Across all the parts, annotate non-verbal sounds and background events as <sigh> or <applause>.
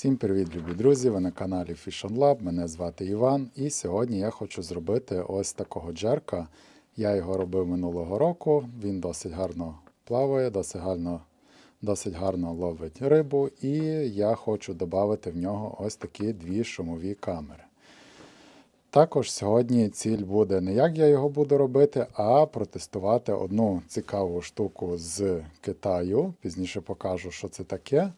Всім привіт, любі друзі! Ви на каналі Fish Lab. Мене звати Іван. І сьогодні я хочу зробити ось такого джерка. Я його робив минулого року. Він досить гарно плаває, досить гарно, досить гарно ловить рибу. І я хочу додати в нього ось такі дві шумові камери. Також сьогодні ціль буде не як я його буду робити, а протестувати одну цікаву штуку з Китаю. Пізніше покажу, що це таке.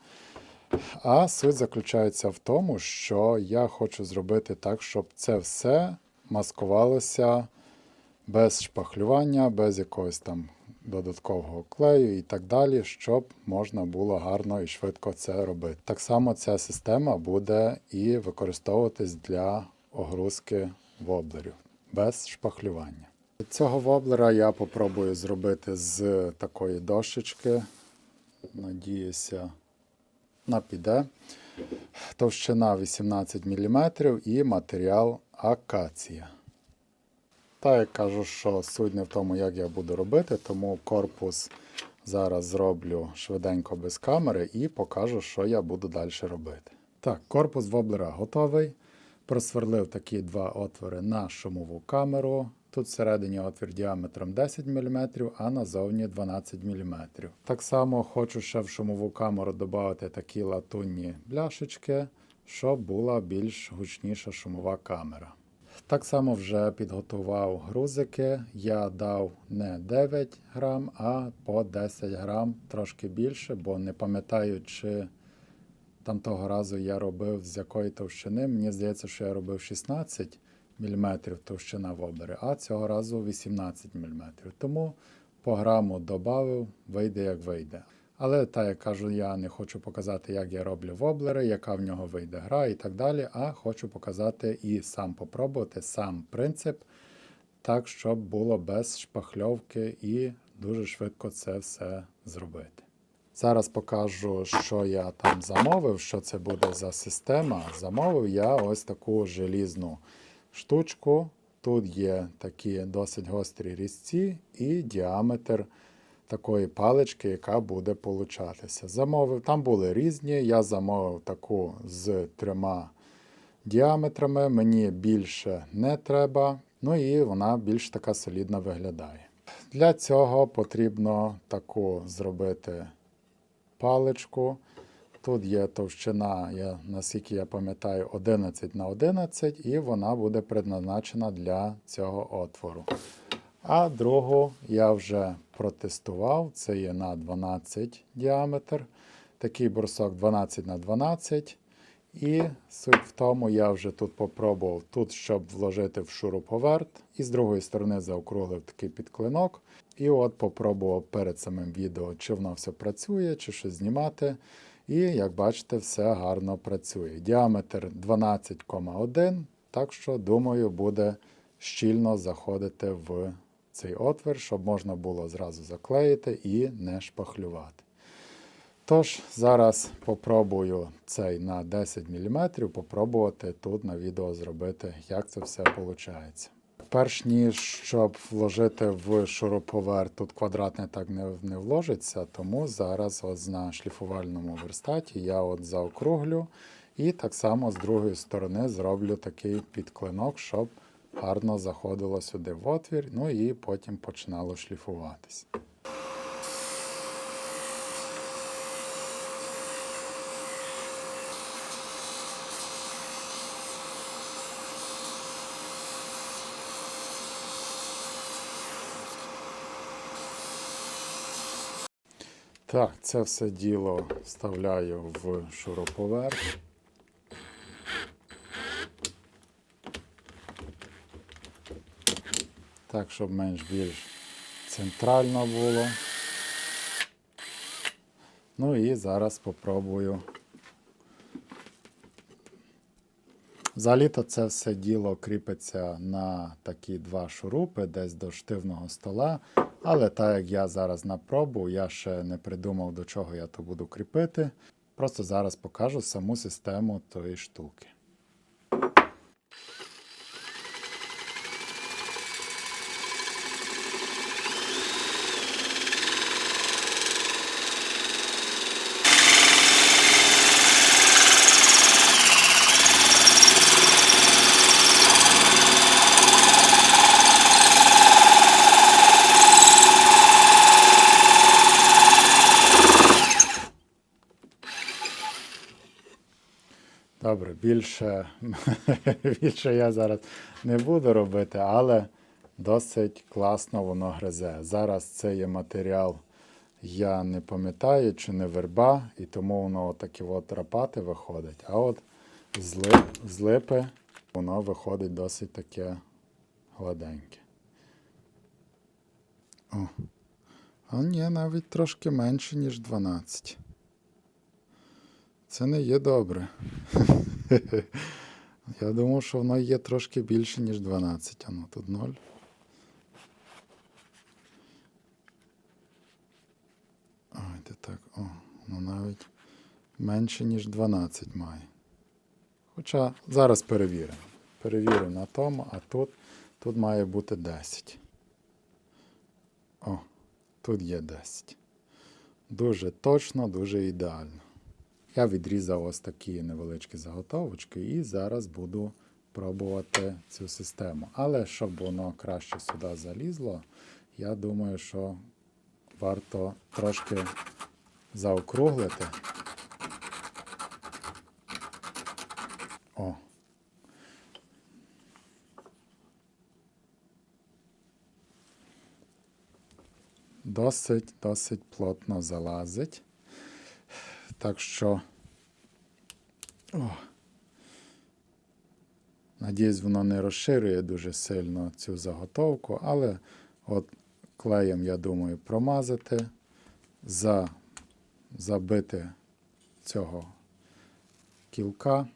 А суть заключається в тому, що я хочу зробити так, щоб це все маскувалося без шпахлювання, без якогось там додаткового клею і так далі, щоб можна було гарно і швидко це робити. Так само ця система буде і використовуватись для огрузки воблерів без шпахлювання. Цього воблера я попробую зробити з такої дощечки. Надіюся, вона піде. Товщина 18 мм і матеріал акація. Та я кажу, що суть не в тому, як я буду робити, тому корпус зараз зроблю швиденько без камери і покажу, що я буду далі робити. Так, корпус воблера готовий. Просверлив такі два отвори на шумову камеру. Тут всередині отвір діаметром 10 мм, а назовні 12 мм. Так само хочу ще в шумову камеру додати такі латунні бляшечки, щоб була більш гучніша шумова камера. Так само вже підготував грузики. Я дав не 9 грам, а по 10 грам, трошки більше, бо не пам'ятаю, чи там того разу я робив з якої товщини. Мені здається, що я робив 16 мм товщина вобери, а цього разу 18 мм. Тому по граму додав, вийде як вийде. Але так як кажу, я не хочу показати, як я роблю воблери, яка в нього вийде гра і так далі. А хочу показати і сам попробувати сам принцип, так, щоб було без шпахльовки і дуже швидко це все зробити. Зараз покажу, що я там замовив, що це буде за система. Замовив я ось таку желізну штучку. Тут є такі досить гострі різці і діаметр такої палички, яка буде получатися. Замовив, там були різні. Я замовив таку з трьома діаметрами. Мені більше не треба. Ну і вона більш така солідна виглядає. Для цього потрібно таку зробити паличку. Тут є товщина, я, наскільки я пам'ятаю, 11 на 11, і вона буде предназначена для цього отвору. А другу я вже протестував, це є на 12 діаметр. Такий брусок 12 на 12. І суть в тому, я вже тут попробував, тут, щоб вложити в шуруповерт, і з другої сторони заокруглив такий підклинок. І от попробував перед самим відео, чи воно все працює, чи щось знімати. І, як бачите, все гарно працює. Діаметр 12,1, так що, думаю, буде щільно заходити в цей отвір, щоб можна було зразу заклеїти і не шпахлювати. Тож, зараз попробую цей на 10 мм, попробувати тут на відео зробити, як це все виходить. Перш ніж щоб вложити в шуруповерт, тут квадратне так не, не вложиться, тому зараз от на шліфувальному верстаті я от заокруглю і так само з другої сторони зроблю такий підклинок, щоб гарно заходило сюди в отвір, ну і потім починало шліфуватись. Так, це все діло вставляю в шуруповерт. Так, щоб менш більш центрально було. Ну і зараз попробую. Взагалі-то це все діло кріпиться на такі два шурупи, десь до штивного стола. Але так як я зараз на пробу, я ще не придумав, до чого я то буду кріпити. Просто зараз покажу саму систему тої штуки. Добре, більше, <laughs> більше я зараз не буду робити, але досить класно воно гризе. Зараз це є матеріал, я не пам'ятаю, чи не верба, і тому воно такі от рапати виходить. А от з, лип, з липи воно виходить досить таке гладеньке. О. А ні, навіть трошки менше, ніж 12. Це не є добре. <laughs> <laughs> Я думав, що воно є трошки більше, ніж 12. А ну тут 0. Ой, де так. О, ну навіть менше, ніж 12 має. Хоча зараз перевіримо. Перевіримо на тому, а тут, тут має бути 10. О, тут є 10. Дуже точно, дуже ідеально. Я відрізав ось такі невеличкі заготовочки і зараз буду пробувати цю систему. Але щоб воно краще сюди залізло, я думаю, що варто трошки заокруглити. О. Досить, досить плотно залазить. Так що. О. Надіюсь, воно не розширює дуже сильно цю заготовку, але от клеєм, я думаю, промазати, за, забити цього кілка.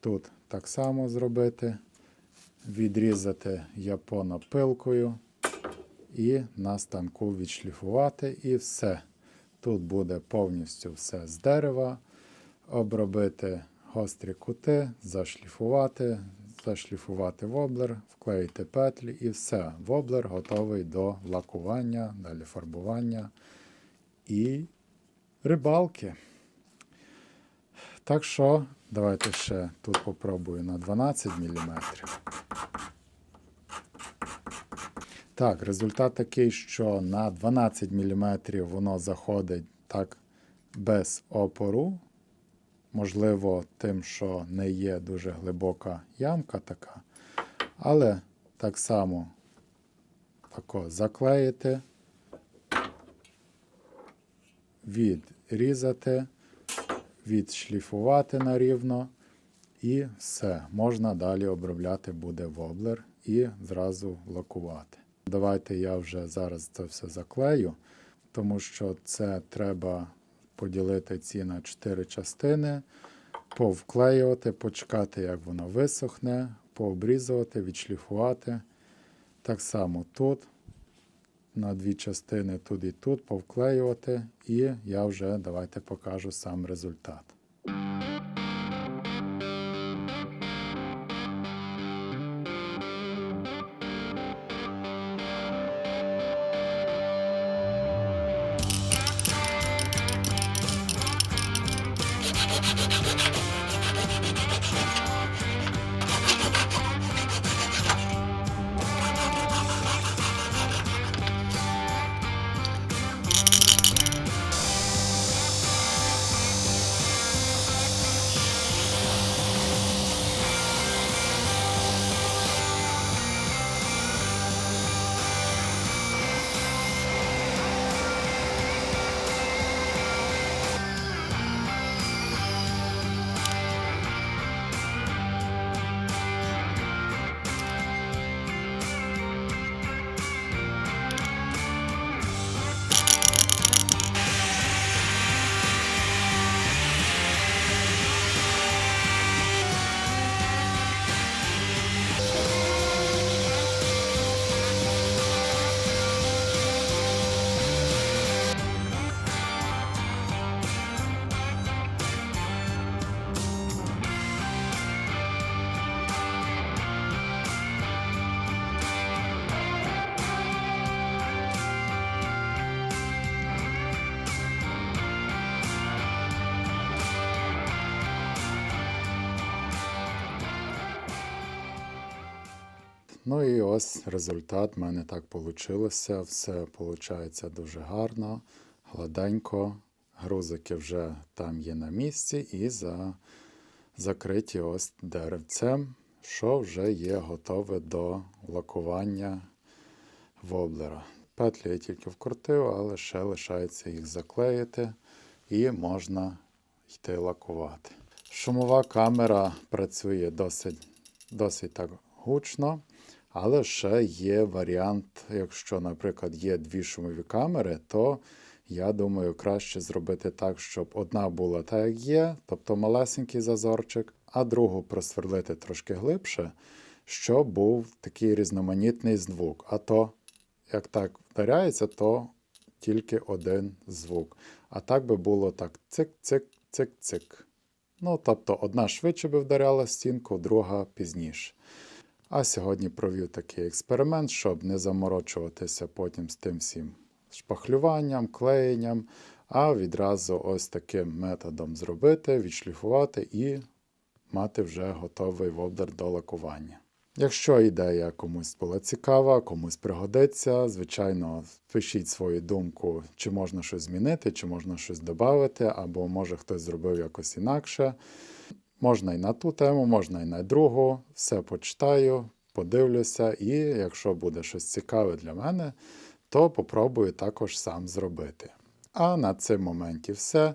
Тут так само зробити, відрізати японопилкою і на станку відшліфувати, і все. Тут буде повністю все з дерева, обробити гострі кути, зашліфувати, зашліфувати воблер, вклеїти петлі і все. Воблер готовий до лакування, далі фарбування і рибалки. Так що, давайте ще тут попробую на 12 мм. Так, результат такий, що на 12 мм воно заходить так без опору. Можливо, тим, що не є дуже глибока ямка така. Але так само тако заклеїти, відрізати, відшліфувати на рівно. І все. Можна далі обробляти буде воблер і зразу лакувати. Давайте я вже зараз це все заклею, тому що це треба поділити ці на 4 частини, повклеювати, почекати, як воно висохне, пообрізувати, відшліфувати. Так само тут, на дві частини тут і тут, повклеювати, і я вже давайте покажу сам результат. Ну і ось результат в мене так вийшло. Все виходить дуже гарно, гладенько. Грузики вже там є на місці, і за закриті ось деревцем, що вже є готове до лакування воблера. Петлі я тільки вкрутив, але ще лишається їх заклеїти і можна йти лакувати. Шумова камера працює досить, досить так гучно, але ще є варіант, якщо, наприклад, є дві шумові камери, то я думаю, краще зробити так, щоб одна була так, як є, тобто малесенький зазорчик, а другу просверлити трошки глибше, щоб був такий різноманітний звук. А то, як так вдаряється, то тільки один звук. А так би було так цик-цик-цик-цик. Ну, тобто одна швидше би вдаряла стінку, друга пізніше. А сьогодні провів такий експеримент, щоб не заморочуватися потім з тим всім шпахлюванням, клеєнням, а відразу ось таким методом зробити, відшліфувати і мати вже готовий вовдар до лакування. Якщо ідея комусь була цікава, комусь пригодиться, звичайно, пишіть свою думку, чи можна щось змінити, чи можна щось додати, або може хтось зробив якось інакше. Можна і на ту тему, можна і на другу. Все почитаю, подивлюся, і якщо буде щось цікаве для мене, то попробую також сам зробити. А на цьому моменті все.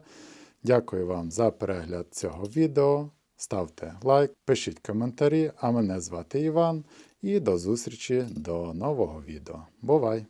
Дякую вам за перегляд цього відео. Ставте лайк, пишіть коментарі, а мене звати Іван. І до зустрічі до нового відео. Бувай!